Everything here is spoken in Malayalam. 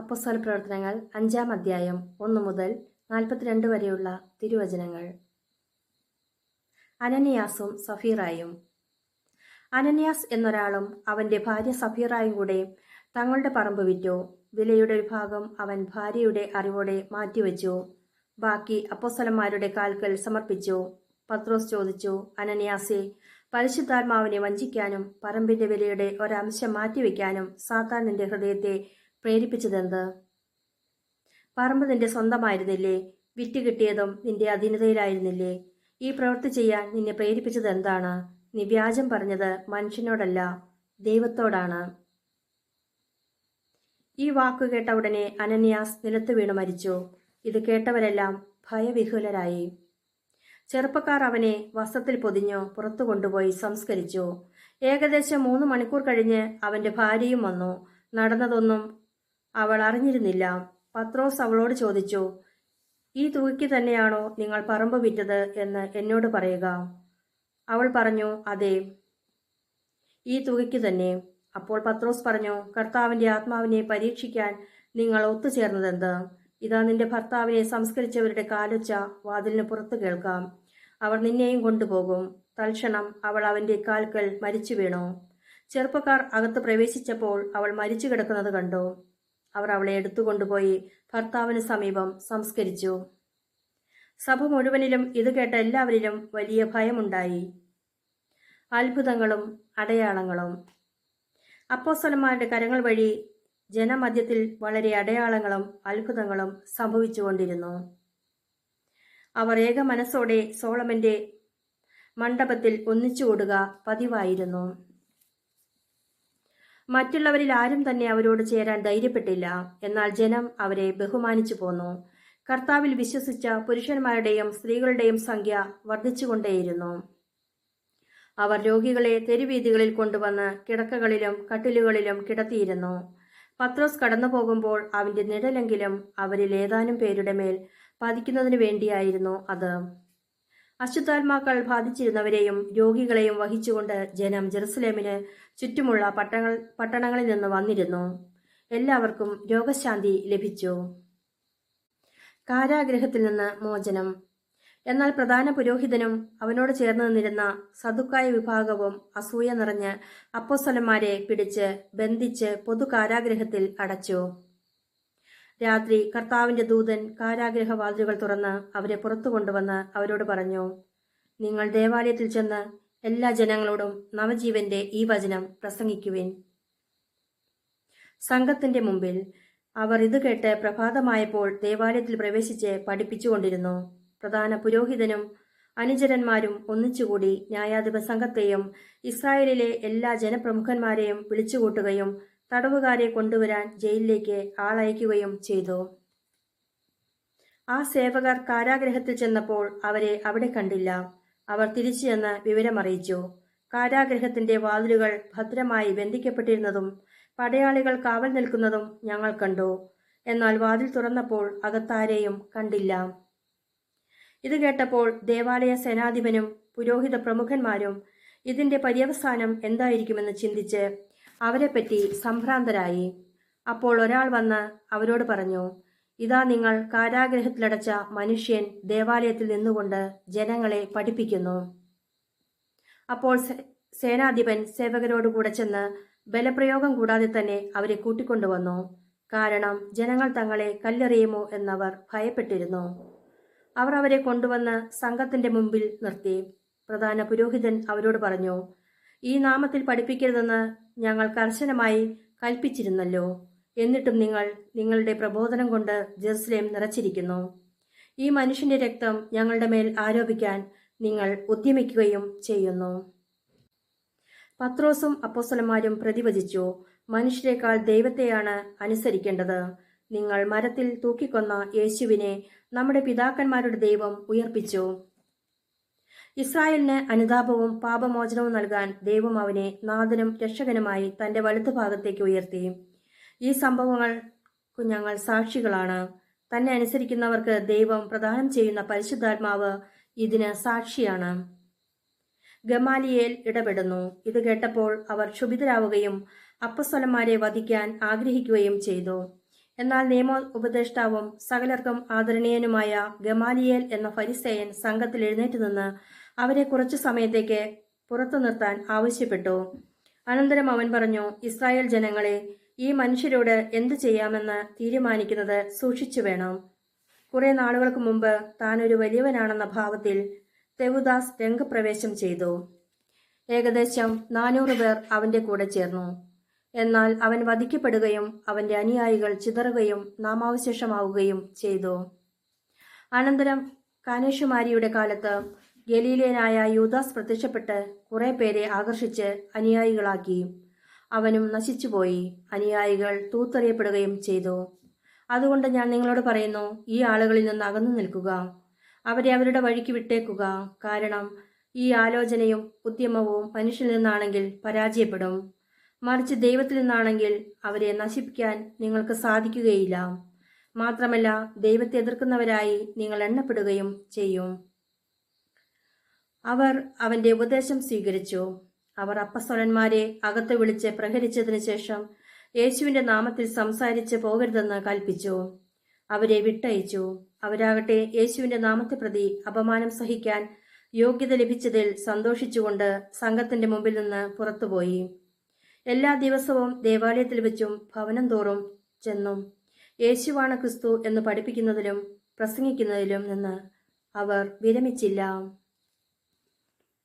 അപ്പസ്വല പ്രവർത്തനങ്ങൾ അഞ്ചാം അധ്യായം ഒന്ന് മുതൽ നാൽപ്പത്തിരണ്ട് വരെയുള്ള തിരുവചനങ്ങൾ. അനന്യാസും സഫീറായും. അനന്യാസ് എന്നൊരാളും അവന്റെ ഭാര്യ സഫീറായും കൂടെ തങ്ങളുടെ പറമ്പ് വിറ്റു. വിലയുടെ ഒരു ഭാഗം അവൻ ഭാര്യയുടെ അറിവോടെ മാറ്റിവെച്ചു. ബാക്കി അപ്പോസ്തലന്മാരുടെ കാൽക്കൽ സമർപ്പിച്ചു. പത്രോസ് ചോദിച്ചു അനന്യാസെ പരിശുദ്ധാത്മാവിനെ വഞ്ചിക്കാനും പറമ്പിന്റെ വിലയുടെ ഒരംശം മാറ്റിവെക്കാനും സാത്താൻ നിന്റെ ഹൃദയത്തെ പ്രേരിപ്പിച്ചതെന്ത്? പറമ്പ് നിന്റെ സ്വന്തമായിരുന്നില്ലേ? വിറ്റ് കിട്ടിയതും നിന്റെ അധീനതയിലായിരുന്നില്ലേ? ഈ പ്രവൃത്തി ചെയ്യാൻ നിന്നെ പ്രേരിപ്പിച്ചത് എന്താണ്? നീ വ്യാജം പറഞ്ഞത് മനുഷ്യനോടല്ല ദൈവത്തോടാണ്. ഈ വാക്കു കേട്ട ഉടനെ അനന്യാസ് നിലത്ത് വീണു മരിച്ചു. ഇത് കേട്ടവരെല്ലാം ഭയവിഹുലരായി ചെറുപ്പക്കാർ അവനെ വസ്ത്രത്തിൽ പൊതിഞ്ഞു പുറത്തു കൊണ്ടുപോയി സംസ്കരിച്ചു. ഏകദേശം മൂന്ന് മണിക്കൂർ കഴിഞ്ഞ് അവന്റെ ഭാര്യയും വന്നു. നടന്നതൊന്നും അവൾ അറിഞ്ഞിരുന്നില്ല. പത്രോസ് അവളോട് ചോദിച്ചു ഈ തുകയ്ക്ക് തന്നെയാണോ നിങ്ങൾ പറമ്പ് വിറ്റത് എന്ന് എന്നോട് പറയുക? അവൾ പറഞ്ഞു അതെ ഈ തുകയ്ക്ക് തന്നെ. അപ്പോൾ പത്രോസ് പറഞ്ഞു കർത്താവിന്റെ ആത്മാവിനെ പരീക്ഷിക്കാൻ നിങ്ങൾ ഒത്തുചേർന്നതെന്ത്? ഇതാ നിന്റെ ഭർത്താവിനെ സംസ്കരിച്ചവരുടെ കാലൊച്ച വാതിലിന് പുറത്തു കേൾക്കാം. അവർ നിന്നെയും കൊണ്ടുപോകും. തൽക്ഷണം അവൾ അവന്റെ കാൽക്കൽ മരിച്ചു വീണു. ചെറുപ്പക്കാർ അകത്ത് പ്രവേശിച്ചപ്പോൾ അവൾ മരിച്ചു കിടക്കുന്നത് കണ്ടു. അവർ അവളെ എടുത്തുകൊണ്ടുപോയി ഭർത്താവിന് സമീപം സംസ്കരിച്ചു. സഭ മുഴുവനിലും ഇത് കേട്ട എല്ലാവരിലും വലിയ ഭയമുണ്ടായി. അത്ഭുതങ്ങളും അടയാളങ്ങളും. അപ്പോസ്വലന്മാരുടെ കരങ്ങൾ വഴി ജനമധ്യത്തിൽ വളരെ അടയാളങ്ങളും അത്ഭുതങ്ങളും സംഭവിച്ചുകൊണ്ടിരുന്നു. അവർ ഏക മനസ്സോടെ സോളമന്റെ മണ്ഡപത്തിൽ ഒന്നിച്ചുകൂടുക പതിവായിരുന്നു. മറ്റുള്ളവരിൽ ആരും തന്നെ അവരോട് ചേരാൻ ധൈര്യപ്പെട്ടില്ല. എന്നാൽ ജനം അവരെ ബഹുമാനിച്ചു പോന്നു. കർത്താവിൽ വിശ്വസിച്ച പുരുഷന്മാരുടെയും സ്ത്രീകളുടെയും സംഖ്യ വർദ്ധിച്ചുകൊണ്ടേയിരുന്നു. അവർ രോഗികളെ തെരുവീതികളിൽ കൊണ്ടുവന്ന് കിടക്കകളിലും കട്ടിലുകളിലും കിടത്തിയിരുന്നു. പത്രോസ് കടന്നു പോകുമ്പോൾ അവന്റെ നിഴലെങ്കിലും അവരിൽ ഏതാനും പേരുടെ മേൽ പതിക്കുന്നതിനു വേണ്ടിയായിരുന്നു അത്. അശുദ്ധാത്മാക്കൾ ബാധിച്ചിരുന്നവരെയും രോഗികളെയും വഹിച്ചുകൊണ്ട് ജനം ജെറുസലേമിന് ചുറ്റുമുള്ള പട്ടണങ്ങൾ പട്ടണങ്ങളിൽ നിന്ന് വന്നിരുന്നു. എല്ലാവർക്കും രോഗശാന്തി ലഭിച്ചു. കാരാഗ്രഹത്തിൽ നിന്ന് മോചനം. എന്നാൽ പ്രധാന പുരോഹിതനും അവനോട് ചേർന്ന് നിന്നിരുന്ന സതുക്കായ വിഭാഗവും അസൂയ നിറഞ്ഞ് അപ്പോസ്വലന്മാരെ പിടിച്ച് ബന്ധിച്ച് പൊതു കാരാഗ്രഹത്തിൽ അടച്ചു. രാത്രി കർത്താവിന്റെ ദൂതൻ കാരാഗ്രഹ വാതിലുകൾ തുറന്ന് അവരെ പുറത്തു കൊണ്ടുവന്ന് അവരോട് പറഞ്ഞു നിങ്ങൾ ദേവാലയത്തിൽ ചെന്ന് എല്ലാ ജനങ്ങളോടും നവജീവന്റെ ഈ വചനം പ്രസംഗിക്കുവിൻ. സംഘത്തിന്റെ മുമ്പിൽ അവർ ഇത് കേട്ട് പ്രഭാതമായപ്പോൾ ദേവാലയത്തിൽ പ്രവേശിച്ച് പഠിപ്പിച്ചുകൊണ്ടിരുന്നു. പ്രധാന പുരോഹിതനും അനുചരന്മാരും ഒന്നിച്ചുകൂടി ന്യായാധിപ സംഘത്തെയും ഇസ്രായേലിലെ എല്ലാ ജനപ്രമുഖന്മാരെയും വിളിച്ചുകൂട്ടുകയും തടവുകാരെ കൊണ്ടുവരാൻ ജയിലിലേക്ക് ആളയക്കുകയും ചെയ്തു. ആ സേവകർ കാരാഗ്രഹത്തിൽ ചെന്നപ്പോൾ അവരെ അവിടെ കണ്ടില്ല. അവർ തിരിച്ചു ചെന്ന് വിവരമറിയിച്ചു. കാരാഗ്രഹത്തിന്റെ വാതിലുകൾ ഭദ്രമായി ബന്ധിക്കപ്പെട്ടിരുന്നതും പടയാളികൾ കാവൽ നിൽക്കുന്നതും ഞങ്ങൾ കണ്ടു. എന്നാൽ വാതിൽ തുറന്നപ്പോൾ അകത്താരെയും കണ്ടില്ല. ഇത് കേട്ടപ്പോൾ ദേവാലയ സേനാധിപനും പുരോഹിത പ്രമുഖന്മാരും ഇതിന്റെ പര്യവസാനം എന്തായിരിക്കുമെന്ന് ചിന്തിച്ച് അവരെപ്പറ്റി സംഭ്രാന്തരായി. അപ്പോൾ ഒരാൾ വന്ന് അവരോട് പറഞ്ഞു ഇതാ നിങ്ങൾ കാരാഗ്രഹത്തിലടച്ച മനുഷ്യൻ ദേവാലയത്തിൽ നിന്നുകൊണ്ട് ജനങ്ങളെ പഠിപ്പിക്കുന്നു. അപ്പോൾ സേനാധിപൻ സേവകരോടുകൂടെ ചെന്ന് ബലപ്രയോഗം കൂടാതെ തന്നെ അവരെ കൂട്ടിക്കൊണ്ടുവന്നു. കാരണം ജനങ്ങൾ തങ്ങളെ കല്ലെറിയുമോ എന്നവർ ഭയപ്പെട്ടിരുന്നു. അവർ അവരെ കൊണ്ടുവന്ന് സംഘത്തിന്റെ മുമ്പിൽ നിർത്തി. പ്രധാന പുരോഹിതൻ അവരോട് പറഞ്ഞു ഈ നാമത്തിൽ പഠിപ്പിക്കരുതെന്ന് ഞങ്ങൾ കർശനമായി കൽപ്പിച്ചിരുന്നല്ലോ. എന്നിട്ടും നിങ്ങൾ നിങ്ങളുടെ പ്രബോധനം കൊണ്ട് ജെറുസലേം നിറച്ചിരിക്കുന്നു. ഈ മനുഷ്യന്റെ രക്തം ഞങ്ങളുടെ മേൽ ആരോപിക്കാൻ നിങ്ങൾ ഉദ്യമിക്കുകയും ചെയ്യുന്നു. പത്രോസും അപ്പോസ്തലന്മാരും പ്രതിവചിച്ചു മനുഷ്യരെക്കാൾ ദൈവത്തെയാണ് അനുസരിക്കേണ്ടത്. നിങ്ങൾ മരത്തിൽ തൂക്കിക്കൊന്ന യേശുവിനെ നമ്മുടെ പിതാക്കന്മാരുടെ ദൈവം ഉയർപ്പിച്ചു. ഇസ്രായേലിന് അനുതാപവും പാപമോചനവും നൽകാൻ ദൈവം അവനെ നാഥനും രക്ഷകനുമായി തന്റെ വലുത്തുഭാഗത്തേക്ക് ഉയർത്തി. ഈ സംഭവങ്ങൾ ഞങ്ങൾ സാക്ഷികളാണ്. തന്നെ അനുസരിക്കുന്നവർക്ക് ദൈവം പ്രദാനം ചെയ്യുന്ന പരിശുദ്ധാത്മാവ് ഇതിന് സാക്ഷിയാണ്. ഗമാലിയേൽ ഇടപെടുന്നു. ഇത് കേട്ടപ്പോൾ അവർ ക്ഷുഭിതരാവുകയും അപ്പസ്വലന്മാരെ വധിക്കാൻ ആഗ്രഹിക്കുകയും ചെയ്തു. എന്നാൽ നിയമ ഉപദേഷ്ടാവും സകലർക്കും ആദരണീയനുമായ ഗമാലിയേൽ എന്ന ഫരിസേയൻ സംഘത്തിൽ എഴുന്നേറ്റ് നിന്ന് അവരെ കുറച്ചു സമയത്തേക്ക് പുറത്തു നിർത്താൻ ആവശ്യപ്പെട്ടു. അനന്തരം അവൻ പറഞ്ഞു ഇസ്രായേൽ ജനങ്ങളെ ഈ മനുഷ്യരോട് എന്തു ചെയ്യാമെന്ന് തീരുമാനിക്കുന്നത് സൂക്ഷിച്ചു വേണം. കുറെ നാളുകൾക്ക് മുമ്പ് താൻ ഒരു വലിയവനാണെന്ന ഭാവത്തിൽ തെവുദാസ് രംഗപ്രവേശം ചെയ്തു. ഏകദേശം നാനൂറ് പേർ അവന്റെ കൂടെ ചേർന്നു. എന്നാൽ അവൻ വധിക്കപ്പെടുകയും അവന്റെ അനുയായികൾ ചിതറുകയും നാമാവശേഷമാവുകയും ചെയ്തു. അനന്തരം കാനേഷുമാരിയുടെ കാലത്ത് ഗലീലിയനായ യൂദാസ് പ്രത്യക്ഷപ്പെട്ട് കുറെ പേരെ ആകർഷിച്ച് അനുയായികളാക്കി. അവനും നശിച്ചുപോയി. അനുയായികൾ തൂത്തെറിയപ്പെടുകയും ചെയ്തു. അതുകൊണ്ട് ഞാൻ നിങ്ങളോട് പറയുന്നു ഈ ആളുകളിൽ നിന്ന് അകന്നു നിൽക്കുക. അവരെ അവരുടെ വഴിക്ക് വിട്ടേക്കുക. കാരണം ഈ ആലോചനയും ഉദ്യമവും മനുഷ്യനിൽ നിന്നാണെങ്കിൽ പരാജയപ്പെടും. മറിച്ച് ദൈവത്തിൽ നിന്നാണെങ്കിൽ അവരെ നശിപ്പിക്കാൻ നിങ്ങൾക്ക് സാധിക്കുകയില്ല. മാത്രമല്ല ദൈവത്തെ എതിർക്കുന്നവരായി നിങ്ങൾ എണ്ണപ്പെടുകയും ചെയ്യും. അവർ അവന്റെ ഉപദേശം സ്വീകരിച്ചു. അവർ അപ്പസ്വലന്മാരെ അകത്ത് വിളിച്ച് പ്രഹരിച്ചതിനു ശേഷം യേശുവിന്റെ നാമത്തിൽ സംസാരിച്ച് പോകരുതെന്ന് കൽപ്പിച്ചു. അവരെ വിട്ടയച്ചു. അവരാകട്ടെ യേശുവിന്റെ നാമത്തെ പ്രതി അപമാനം സഹിക്കാൻ യോഗ്യത ലഭിച്ചതിൽ സന്തോഷിച്ചുകൊണ്ട് സംഘത്തിന്റെ മുമ്പിൽ നിന്ന് പുറത്തുപോയി. എല്ലാ ദിവസവും ദേവാലയത്തിൽ വെച്ചും ഭവനം തോറും ചെന്നും യേശുവാണ് ക്രിസ്തു എന്ന് പഠിപ്പിക്കുന്നതിലും പ്രസംഗിക്കുന്നതിലും നിന്ന് അവർ വിരമിച്ചില്ല.